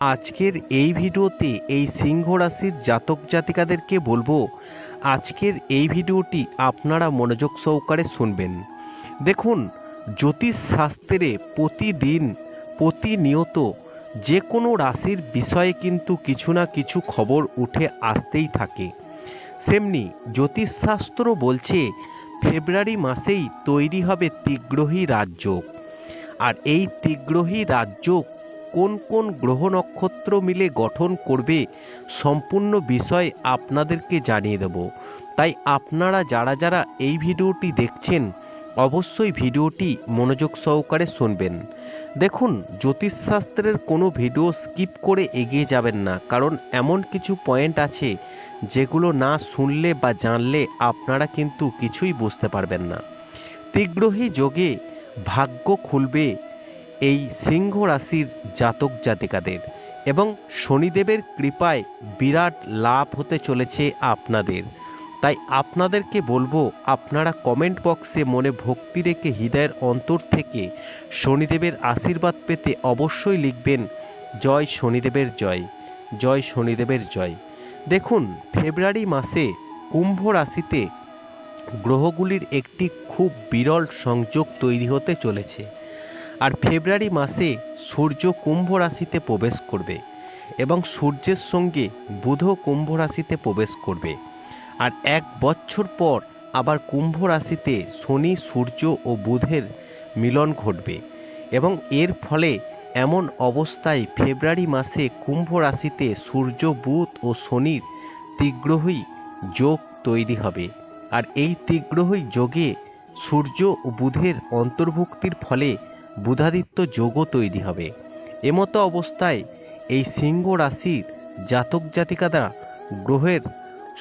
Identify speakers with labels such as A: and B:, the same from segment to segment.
A: আজকের এই ভিডিওতে এই সিংহ রাশির জাতক জাতিকাদেরকে বলব, আজকের এই ভিডিওটি আপনারা মনোযোগ সহকারে শুনবেন। দেখুন, জ্যোতিষ শাস্ত্রে প্রতিদিন, প্রতিনিয়ত যে কোনো রাশির বিষয়ে কিন্তু কিছু না কিছু খবর উঠে আসতেই থাকে। সেমনি জ্যোতিষশাস্ত্র বলছে, ফেব্রুয়ারি মাসেই তৈরি হবে তিগ্রহী রাজ্য আর এই তিগ্রহী রাজ্য কোন কোন গ্রহ নক্ষত্র মিলে গঠন করবে সম্পূর্ণ বিষয় আপনাদেরকে জানিয়ে দেব। তাই আপনারা যারা যারা এই ভিডিওটি দেখছেন, অবশ্যই ভিডিওটি মনোযোগ সহকারে শুনবেন। দেখুন, জ্যোতিষশাস্ত্রের কোনো ভিডিও স্কিপ করে এগিয়ে যাবেন না, কারণ এমন কিছু পয়েন্ট আছে যেগুলো না শুনলে বা জানলে আপনারা কিন্তু কিছুই বুঝতে পারবেন না। তিগ্রহী যোগে ভাগ্য খুলবে এই সিংহ রাশির জাতক জাতিকাদের এবং শনিদেবের কৃপায় বিরাট লাভ হতে চলেছে আপনাদের। তাই আপনাদেরকে বলব, আপনারা কমেন্ট বক্সে মনে ভক্তি রেখে হৃদয়ের অন্তর থেকে শনিদেবের আশীর্বাদ পেতে অবশ্যই লিখবেন, জয় শনিদেবের জয় জয় শনিদেবের জয়। দেখুন, ফেব্রুয়ারি মাসে কুম্ভ রাশিতে গ্রহগুলির একটি খুব বিরল সংযোগ তৈরি হতে চলেছে। আর ফেব্রুয়ারি মাসে সূর্য কুম্ভ রাশিতে প্রবেশ করবে এবং সূর্যের সঙ্গে বুধ কুম্ভ রাশিতে প্রবেশ করবে। আর এক বছর পর আবার কুম্ভ রাশিতে শনি, সূর্য ও বুধের মিলন ঘটবে এবং এর ফলে এমন অবস্থায় ফেব্রুয়ারি মাসে কুম্ভ রাশিতে সূর্য, বুধ ও শনির তিগ্রহী যোগ তৈরি হবে। আর এই তিগ্রহী যোগে সূর্য ও বুধের অন্তর্ভুক্তির ফলে বুধাদিত্য যোগও তৈরি হবে। এমতো অবস্থায় এই সিংহ রাশির জাতক জাতিকারা গ্রহের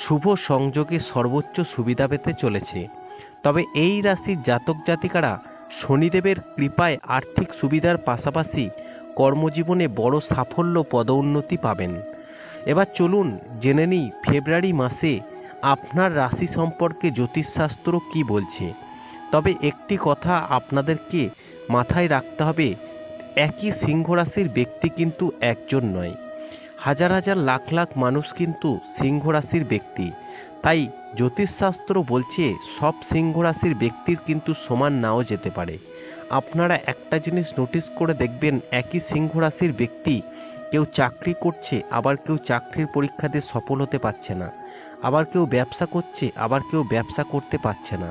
A: শুভ সংযোগে সর্বোচ্চ সুবিধা পেতে চলেছে। তবে এই রাশির জাতক জাতিকারা শনিদেবের কৃপায় আর্থিক সুবিধার পাশাপাশি কর্মজীবনে বড় সাফল্য পদোন্নতি পাবেন। এবার চলুন জেনে নিই ফেব্রুয়ারি মাসে আপনার রাশি সম্পর্কে জ্যোতিষশাস্ত্র কি বলছে। তবে একটি কথা আপনাদেরকে মাথায় রাখতে হবে, একই সিংহ রাশির ব্যক্তি কিন্তু একজন নয়। হাজার হাজার লাখ লাখ মানুষ কিন্তু সিংহ রাশির ব্যক্তি। তাই জ্যোতিষশাস্ত্র বলছে, সব সিংহ রাশির ব্যক্তির কিন্তু সমান নাও যেতে পারে। আপনারা একটা জিনিস নোটিস করে দেখবেন, একই সিংহ রাশির ব্যক্তি কেউ চাকরি করছে, আবার কেউ চাকরির পরীক্ষাতে সফল হতে পারছে না। আবার কেউ ব্যবসা করছে, আবার কেউ ব্যবসা করতে পারছে না।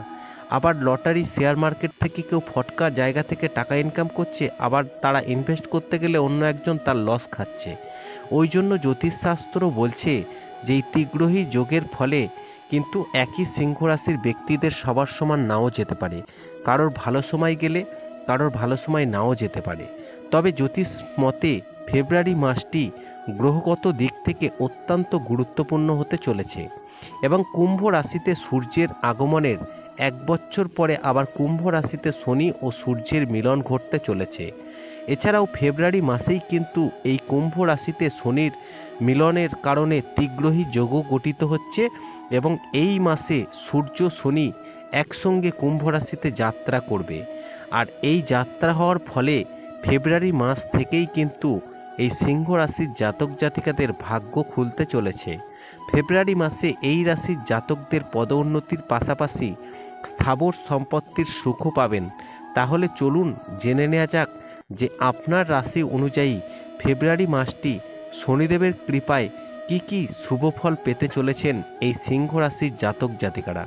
A: আবার লটারি, শেয়ার মার্কেট থেকে কেউ ফটকা জায়গা থেকে টাকা ইনকাম করছে, আবার তারা ইনভেস্ট করতে গেলে অন্য একজন তার লস খাচ্ছে। ওই জন্য জ্যোতিষশাস্ত্র বলছে যে এই তিগ্রহী যোগের ফলে কিন্তু একই সিংহ রাশির ব্যক্তিদের সবার সমান নাও যেতে পারে। কারোর ভালো সময় গেলে কারোর ভালো সময় নাও যেতে পারে। তবে জ্যোতিষ মতে, ফেব্রুয়ারি মাসটি গ্রহগত দিক থেকে অত্যন্ত গুরুত্বপূর্ণ হতে চলেছে এবং কুম্ভ রাশিতে সূর্যের আগমনের এক বছর পরে আবার কুম্ভ রাশিতে শনি ও সূর্যের মিলন ঘটতে চলেছে। এছাড়াও ফেব্রুয়ারি মাসেই কিন্তু এই কুম্ভ রাশিতে শনির মিলনের কারণে তিগ্রহী যোগও গঠিত হচ্ছে এবং এই মাসে সূর্য শনি একসঙ্গে কুম্ভ রাশিতে যাত্রা করবে। আর এই যাত্রা হওয়ার ফলে ফেব্রুয়ারি মাস থেকেই কিন্তু এই সিংহ রাশির জাতক জাতিকাদের ভাগ্য খুলতে চলেছে। ফেব্রুয়ারি মাসে এই রাশির জাতকদের পদোন্নতির পাশাপাশি স্থাবর সম্পত্তির সুখও পাবেন। তাহলে চলুন জেনে নেওয়া যাক যে আপনার রাশি অনুযায়ী ফেব্রুয়ারি মাসটি শনিদেবের কৃপায় কি কি শুভফল পেতে চলেছেন এই সিংহ রাশির জাতক জাতিকারা।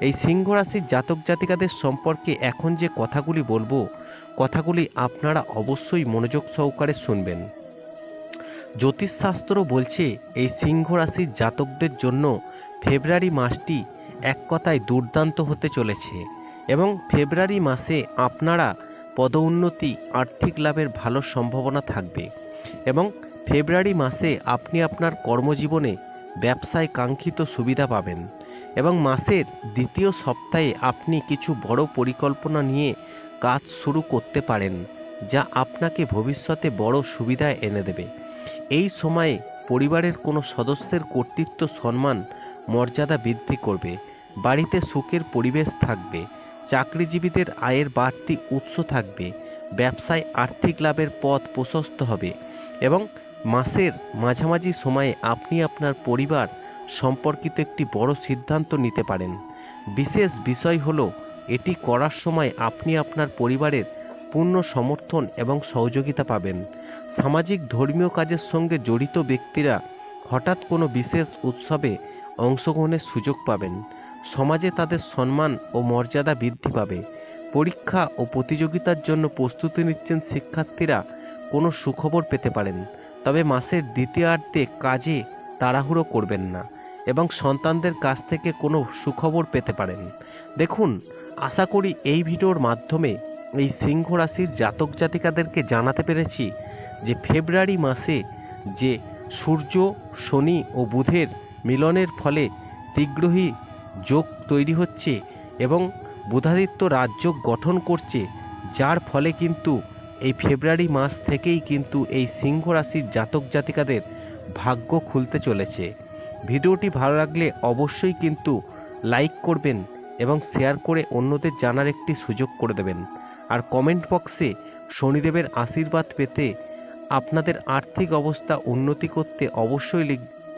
A: এই সিংহ রাশির জাতক জাতিকাদের সম্পর্কে এখন যে কথাগুলি বলব, কথাগুলি আপনারা অবশ্যই মনোযোগ সহকারে শুনবেন। জ্যোতিষশাস্ত্র বলছে এই সিংহ রাশির জাতকদের জন্য ফেব্রুয়ারি মাসটি এক কথায় দুর্দান্ত হতে চলেছে এবং ফেব্রুয়ারি মাসে আপনারা পদোন্নতি আর্থিক লাভের ভালো সম্ভাবনা থাকবে এবং ফেব্রুয়ারি মাসে আপনি আপনার কর্মজীবনে ব্যবসায় কাঙ্ক্ষিত সুবিধা পাবেন এবং মাসের দ্বিতীয় সপ্তাহে আপনি কিছু বড় পরিকল্পনা নিয়ে কাজ শুরু করতে পারেন যা আপনাকে ভবিষ্যতে বড় সুবিধা এনে দেবে। এই সময়ে পরিবারের কোনো সদস্যের কর্তৃত্ব সম্মান মর্যাদা বৃদ্ধি করবে, বাড়িতে সুখের পরিবেশ থাকবে, চাকরিজীবীদের আয়ের বাড়তি উৎস থাকবে, ব্যবসায় আর্থিক লাভের পথ প্রশস্ত হবে এবং মাসের মাঝামাঝি সময়ে আপনি আপনার পরিবার সম্পর্কিত একটি বড় সিদ্ধান্ত নিতে পারেন। বিশেষ বিষয় হলো, এটি করার সময় আপনি আপনার পরিবারের পূর্ণ সমর্থন এবং সহযোগিতা পাবেন। সামাজিক ধর্মীয় কাজের সঙ্গে জড়িত ব্যক্তিরা হঠাৎ কোনো বিশেষ উৎসবে অংশগ্রহণের সুযোগ পাবেন। সমাজে তাদের সম্মান ও মর্যাদা বৃদ্ধি পাবে। পরীক্ষা ও প্রতিযোগিতার জন্য প্রস্তুতি নিচ্ছেন শিক্ষার্থীরা। কোনো সুখবর পেতে পারেন। তবে মাসের দ্বিতীয়ার্ধে কাজে তাড়াহুড়ো করবেন না এবং সন্তানদের কাছ থেকে কোনো সুখবর পেতে পারেন। দেখুন, আশা করি এই ভিডিওর মাধ্যমে এই সিংহ রাশির জাতক জাতিকাদেরকে জানাতে পেরেছি যে ফেব্রুয়ারি মাসে যে সূর্য, শনি ও বুধের মিলনের ফলে তীগ্রহী যোগ তৈরি হচ্ছে এবং বুধাদিত্য রাজযোগ গঠন করছে, যার ফলে কিন্তু এই ফেব্রুয়ারি মাস থেকেই কিন্তু এই সিংহ রাশির জাতক জাতিকাদের ভাগ্য খুলতে চলেছে। ভিডিওটি ভালো লাগলে অবশ্যই কিন্তু লাইক করবেন এবং শেয়ার করে অন্যদের জানার একটি সুযোগ করে দেবেন। আর কমেন্ট বক্সে শনিদেবের আশীর্বাদ পেতে আপনাদের আর্থিক অবস্থা উন্নতি করতে অবশ্যই